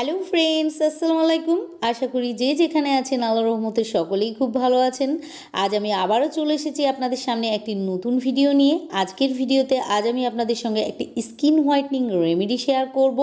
Hello friends, আসসালামু আলাইকুম। আশা করি যে যেখানে আছেন আল্লাহ রহমতের সকলেই খুব ভালো আছেন। আজ আমি আবারও চলে এসেছি আপনাদের সামনে একটি নতুন ভিডিও নিয়ে। আজকের ভিডিওতে আজ আমি আপনাদের সঙ্গে একটি স্কিন হোয়াইটনিং রেমেডি শেয়ার করব,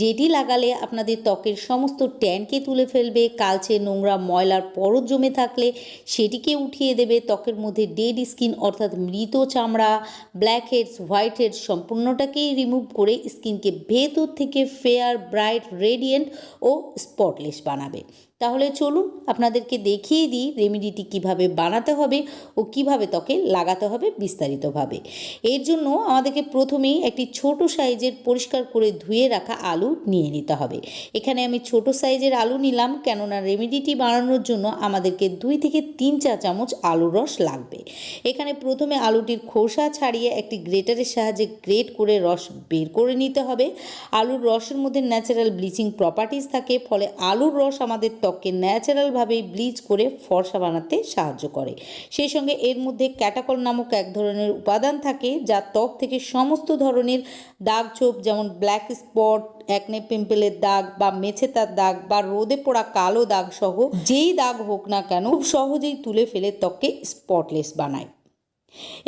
যেটি লাগালে আপনাদের ত্বকের সমস্ত ট্যানকে তুলে ফেলবে, কালচে নোংরা ময়লার পরত জমে থাকলে সেটিকে উঠিয়ে দেবে, ত্বকের মধ্যে ডেড স্কিন অর্থাৎ মৃত চামড়া ব্ল্যাক হেডস হোয়াইট হেডস সম্পূর্ণটাকেই রিমুভ করে স্কিনকে ভেতর থেকে ফেয়ার ব্রাইট রেডিয়েন্ট ও স্পটলেস বানাবে। তাহলে চলুন আপনাদেরকে দেখিয়ে দিই রেমেডিটি কীভাবে বানাতে হবে ও কীভাবে ত্বকে লাগাতে হবে বিস্তারিতভাবে। এর জন্য আমাদেরকে প্রথমেই একটি ছোট সাইজের পরিষ্কার করে ধুয়ে রাখা আলু নিয়ে নিতে হবে। এখানে আমি ছোট সাইজের আলু নিলাম, কেননা রেমেডিটি বানানোর জন্য আমাদেরকে দুই থেকে তিন চা চামচ আলুর রস লাগবে। এখানে প্রথমে আলুটির খোসা ছাড়িয়ে একটি গ্রেটারের সাহায্যে গ্রেট করে রস বের করে নিতে হবে। আলুর রসের মধ্যে ন্যাচারাল ব্লিচিং প্রপার্টিস থাকে, ফলে আলুর রস আমাদের ত্বককে ন্যাচারালভাবেই ব্লিচ করে ফর্সা বানাতে সাহায্য করে। সেই সঙ্গে এর মধ্যে ক্যাটাকল নামক এক ধরনের উপাদান থাকে, যা ত্বক থেকে সমস্ত ধরনের দাগ ছোপ, যেমন ব্ল্যাক স্পট একনে পিম্পলের দাগ বা মেছেতার দাগ বা রোদে পোড়া কালো দাগ সহ যেই দাগ হোক না কেন সহজেই তুলে ফেলে ত্বককে স্পটলেস বানায়।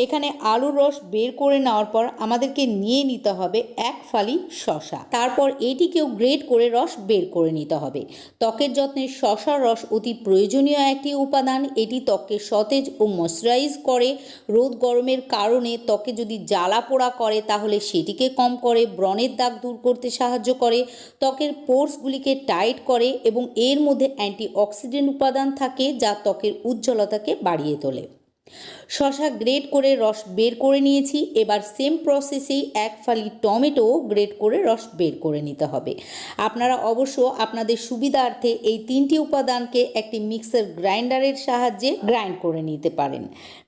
এখানে আলুর রস বের করে নেওয়ার পর আমাদেরকে নিয়ে নিতে হবে এক ফালি শশা তারপর এটিকেও গ্রেট করে রস বের করে নিতে হবে। ত্বকের যত্নে শশার রস অতি প্রয়োজনীয় একটি উপাদান। এটি ত্বককে সতেজ ও ময়শ্চারাইজ করে। রোদ গরমের কারণে ত্বকে যদি জ্বালা পোড়া করে, তাহলে সেটিকে কম করে, ব্রণের দাগ দূর করতে সাহায্য করে, ত্বকের পোর্সগুলিকে টাইট করে এবং এর মধ্যে অ্যান্টি অক্সিডেন্ট উপাদান থাকে যা ত্বকের উজ্জ্বলতাকে বাড়িয়ে তোলে। শশা গ্রেট করে রস বের করে নিয়েছি। এবার সেম প্রসেসেই এক ফালি টমেটো গ্রেট করে রস বের করে নিতে হবে। আপনারা অবশ্য আপনাদের সুবিধার্থে এই তিনটি উপাদানকে একটি মিক্সার গ্রাইন্ডারের সাহায্যে গ্রাইন্ড করে নিতে পারেন।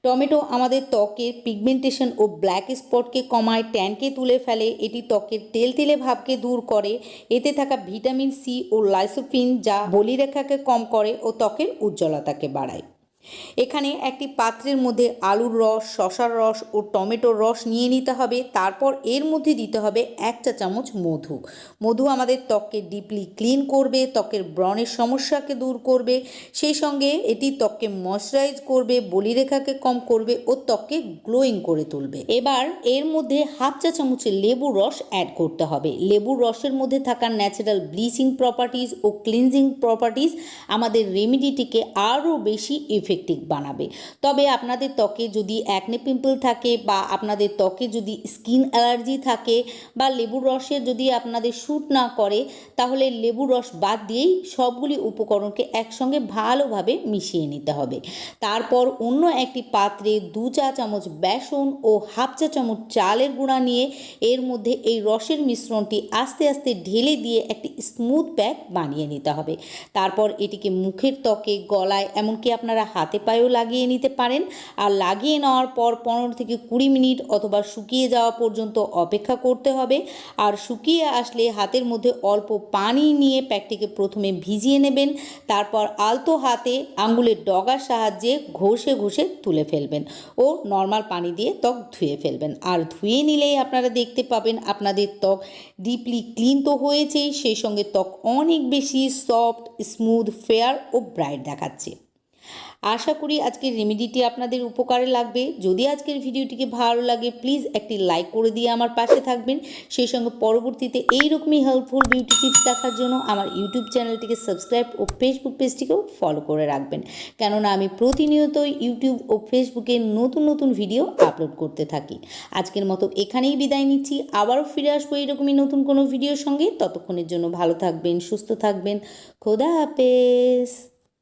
টমেটো আমাদের ত্বকের পিগমেন্টেশন ও ব্ল্যাক স্পটকে কমায় ট্যানকে তুলে ফেলে, এটি ত্বকের তেলতেলে ভাবকে দূর করে, এতে থাকা ভিটামিন সি ও লাইসোফিন যা বলিরেখাকে কম করে ও ত্বকের উজ্জ্বলতাকে বাড়ায়। এখানে একটি পাত্রের মধ্যে আলুর রস, শশার রস ও টমেটোর রস নিয়ে নিতে হবে। তারপর এর মধ্যে দিতে হবে এক চা চামচ মধু। মধু আমাদের ত্বককে ডিপলি ক্লিন করবে, ত্বকের ব্রণের সমস্যাকে দূর করবে, সেই সঙ্গে এটি ত্বককে ময়শ্চারাইজ করবে, বলিরেখাকে কম করবে ও ত্বককে গ্লোয়িং করে তুলবে। এবার এর মধ্যে হাফ চা চামচের লেবুর রস অ্যাড করতে হবে। লেবুর রসের মধ্যে থাকা ন্যাচারাল ব্লিচিং প্রপার্টিজ ও ক্লিনজিং প্রপার্টিজ আমাদের রেমিডিটিকে আরও বেশি ইফেক্ট ইফেক্টিভ বানাবে। তবে আপনাদের ত্বকে যদি অ্যাকনে পিম্পল থাকে বা আপনাদের ত্বকে যদি স্কিন অ্যালার্জি থাকে বা লেবুর রসে যদি আপনাদের শ্যুট না করে, তাহলে লেবুর রস বাদ দিয়েই সবগুলি উপকরণকে একসঙ্গে ভালোভাবে মিশিয়ে নিতে হবে। তারপর অন্য একটি পাত্রে দু চা চামচ বেসন ও হাফ চা চামচ চালের গুঁড়া নিয়ে এর মধ্যে এই রসের মিশ্রণটি আস্তে আস্তে ঢেলে দিয়ে একটি স্মুথ প্যাক বানিয়ে নিতে হবে। তারপর এটিকে মুখের ত্বকে, গলায়, এমনকি আপনারা হাতে পায়েও লাগিয়ে নিতে পারেন। আর লাগিয়ে নেওয়ার পর পনেরো থেকে কুড়ি মিনিট অথবা শুকিয়ে যাওয়া পর্যন্ত অপেক্ষা করতে হবে। আর শুকিয়ে আসলে হাতের মধ্যে অল্প পানি নিয়ে প্যাকটিকে প্রথমে ভিজিয়ে নেবেন। তারপর আলতো হাতে আঙ্গুলের ডগার সাহায্যে ঘষে ঘষে তুলে ফেলবেন ও নর্মাল পানি দিয়ে ত্বক ধুয়ে ফেলবেন। আর ধুয়ে নিলেই আপনারা দেখতে পাবেন আপনাদের ত্বক ডিপলি ক্লিন তো হয়েছেই। সেই সঙ্গে ত্বক অনেক বেশি সফট, স্মুথ, ফেয়ার ও ব্রাইট দেখাচ্ছে। আশা করি আজকের রেমেডিটি আপনাদের উপকারে লাগবে। যদি আজকের ভিডিওটিকে ভালো লাগে প্লিজ একটি লাইক করে দিয়ে আমার পাশে থাকবেন। সেই সঙ্গে পরবর্তীতে এইরকমই হেল্পফুল বিউটি টিপস দেখার জন্য আমার ইউটিউব চ্যানেলটিকে সাবস্ক্রাইব ও ফেসবুক পেজটিকেও ফলো করে রাখবেন। কেননা আমি প্রতিনিয়ত ইউটিউব ও ফেসবুকে নতুন নতুন ভিডিও আপলোড করতে থাকি। আজকের মতো এখানেই বিদায় নিচ্ছি। আবারও ফিরে আসব এইরকমই নতুন কোনো ভিডিওর সঙ্গে। ততক্ষণের জন্য ভালো থাকবেন, সুস্থ থাকবেন। খোদা হাফেজ।